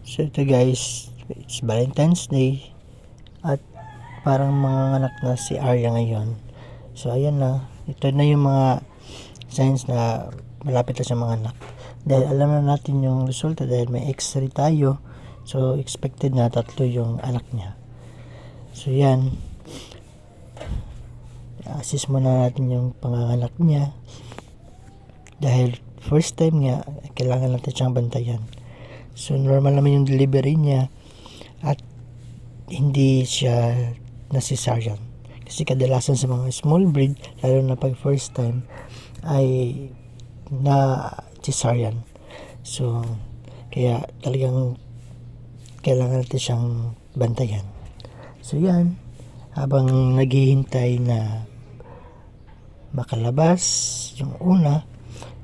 So ito guys, it's Valentine's Day at parang mga anak na si Arya ngayon. So ayan na, ito na yung mga signs na malapit na siya mga anak. Dahil alam na natin yung resulta dahil may x-ray tayo. So expected na tatlo yung anak niya. So yan. Assist muna natin yung panganganak niya. Dahil first time nga, kailangan natin siyang bantayan. So normal naman yung delivery niya at hindi siya nasisaryan. Kasi kadalasan sa mga small breed, lalo na pag first time, ay na cesarean. So, kaya talagang kailangan natin siyang bantayan. So, yan. Habang naghihintay na makalabas yung una,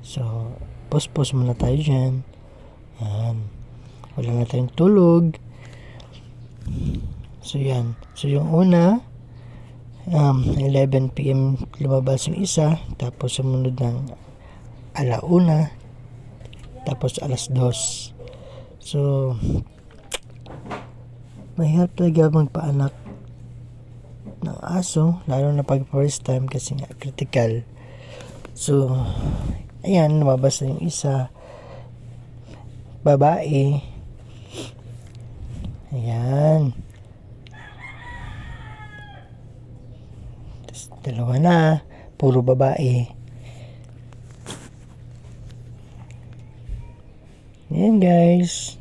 so, post-post muna tayo dyan. Yan. Wala na tayong tulog. So, yan. So, yung una, um, 11 p.m. lumabas yung isa, tapos sumunod ng alauna, tapos alas 2. So, mahirap talaga magpaanak ng aso, lalo na pag first time kasi nga critical. So, ayan, lumabas na yung isa, babae. Ayan. Tapos dalawa na, puro babae. Ayan guys.